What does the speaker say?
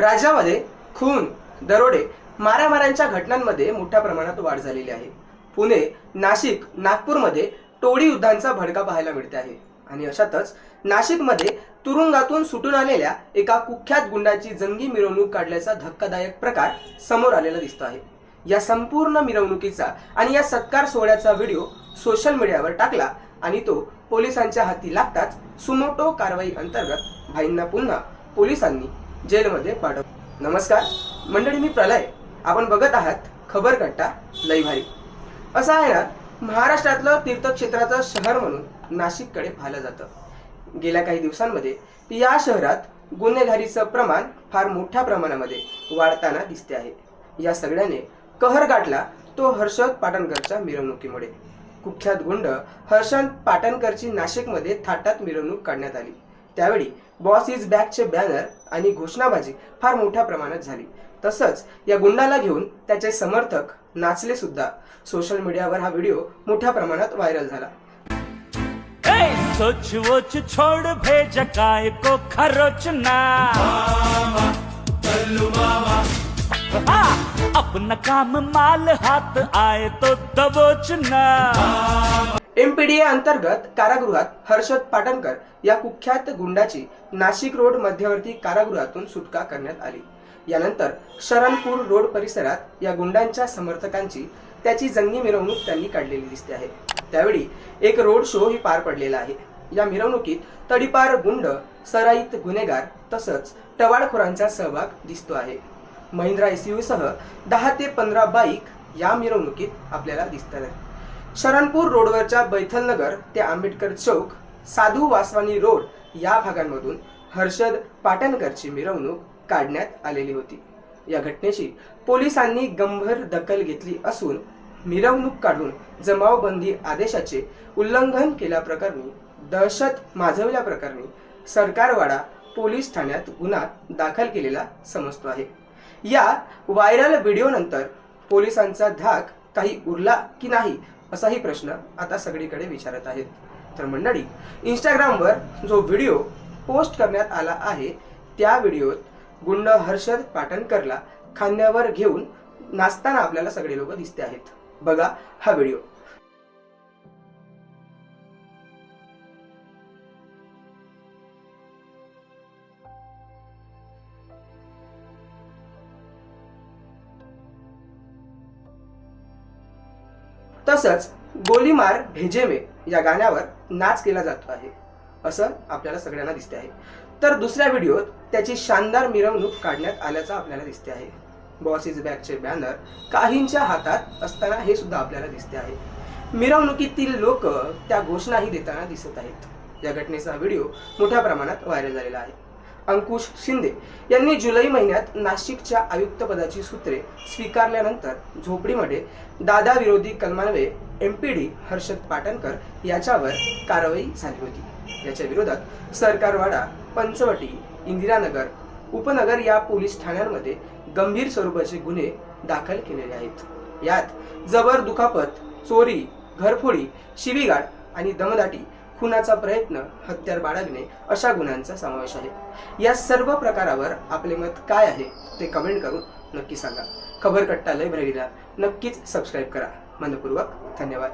राज्यामध्ये खून दरोडे मारामाऱ्यांच्या घटनांमध्ये मोठ्या प्रमाणात वाढ झालेली आहे. पुणे नाशिक नागपूरमध्ये टोळी युद्धांचा भडका पाहायला मिळते आहे. आणि अशातच नाशिकमध्ये तुरुंगातून सुटून आलेल्या एका कुख्यात गुंडाची जंगी मिरवणूक काढल्याचा धक्कादायक प्रकार समोर आलेला दिसतो आहे. या संपूर्ण मिरवणुकीचा आणि या सत्कार सोहळ्याचा व्हिडिओ सोशल मीडियावर टाकला आणि तो पोलिसांच्या हाती लागताच सुमोटो कारवाई अंतर्गत भाईंना पुन्हा पोलिसांनी जेलमध्ये पाठव. नमस्कार मंडळी मी प्रलय. आपण बघत आहात खबर कट्टा लई भारी. असं आहे ना महाराष्ट्रातलं तीर्थक्षेत्राचं शहर म्हणून नाशिककडे पाहिलं जातं. गेल्या काही दिवसांमध्ये या शहरात गुन्हेगारीचं प्रमाण फार मोठ्या प्रमाणामध्ये वाढताना दिसते आहे. या सगळ्याने कहर गाठला तो हर्षद पाटणकरच्या मिरवणुकीमुळे. कुख्यात गुंड हर्षद पाटणकरची नाशिकमध्ये थाटात मिरवणूक काढण्यात आली. त्यावेळी बॉस इज बॅकचे बॅनर आणि घोषणाबाजी फार मोठ्या प्रमाणात झाली. तसंच या गुंडाला घेऊन त्याचे समर्थक नाचले सुद्धा. सोशल मीडियावर हा व्हिडिओ मोठ्या प्रमाणात व्हायरल झाला. सोच वोच छोड़ भेज काय को खरोचना आ, अपना काम माल हाथ आए तो दबोचना एमपीडीए अंतर्गत कारागृहात हर्षद पाटणकर या कुख्यात गुंडाची नाशिक रोड मध्यवर्ती कारागृहातून सुटका करण्यात आली. यानंतर शरणपूर रोड परिसरात या गुंडांच्या समर्थकांची त्याची जंगी मिरवणूक त्यांनी काढलेली दिसते आहे. त्यावेळी एक रोड शो ही पार पडलेला आहे. या मिरवणुकीत तडीपार गुंड सराईत गुन्हेगार तसंच टवाळखोरांचा सहभाग दिसतो आहे. महिंद्रा एसयूसह दहा ते पंधरा बाईक या मिरवणुकीत आपल्याला दिसतात आहेत. शरणपूर रोडवरच्या बैथलनगर ते आंबेडकर चौक साधू वासवानी रोड या भागांमधून हर्षद पाटणकरची मिरवणूक काढण्यात आलेली होती. या घटनेची पोलिसांनी गंभीर दखल घेतली असून मिरवणूक काढून जमावबंदी आदेशाचे उल्लंघन केल्याप्रकरणी दहशत माजवल्याप्रकरणी सरकारवाडा पोलीस ठाण्यात गुन्हा दाखल केलेला समजतो आहे. या व्हायरल व्हिडिओनंतर पोलिसांचा धाक काही उरला की नाही असाही प्रश्न आता सगळीकडे विचारत आहेत. तर मंडळी इंस्टाग्रामवर जो व्हिडिओ पोस्ट करण्यात आला आहे त्या व्हिडिओत गुंड हर्षद पाटणकरला खांद्यावर घेऊन नाचताना आपल्याला सगळे लोक दिसते आहेत. बघा हा व्हिडिओ तसंच गोलीमार भेजेमे या गाण्यावर नाच केला जातो आहे. असं आपल्याला सगळ्यांना दिसते आहे. तर दुसऱ्या व्हिडिओत त्याची शानदार मिरवणूक काढण्यात आल्याचं आपल्याला दिसते आहे. बॉस इज बॅकचे बॅनर काहींच्या हातात असताना हे सुद्धा आपल्याला दिसते आहे. मिरवणुकीतील लोक त्या घोषणाही देताना दिसत आहेत. या घटनेचा व्हिडिओ मोठ्या प्रमाणात व्हायरल झालेला आहे. अंकुश शिंदे यांनी जुलै महिन्यात नाशिकच्या आयुक्तपदाची सूत्रे स्वीकारल्यानंतर झोपडीमध्ये दादा विरोधी कलमान्वये एमपीडी हर्षद पाटणकर याच्यावर कारवाई झाली होती. याच्या विरोधात सरकारवाडा पंचवटी इंदिरानगर उपनगर या पोलीस ठाण्यांमध्ये गंभीर स्वरूपाचे गुन्हे दाखल केलेले आहेत. यात जबर दुखापत चोरी घरफोडी शिवीगाळ आणि दमदाटी खुनाचा प्रयत्न हत्यार बाळगणे अशा गुन्ह्यांचा समावेश आहे. या सर्व प्रकारावर आपले मत काय आहे ते कमेंट करून नक्की सांगा. खबर कट्टा लय नक्कीच सबस्क्राईब करा. मनपूर्वक धन्यवाद.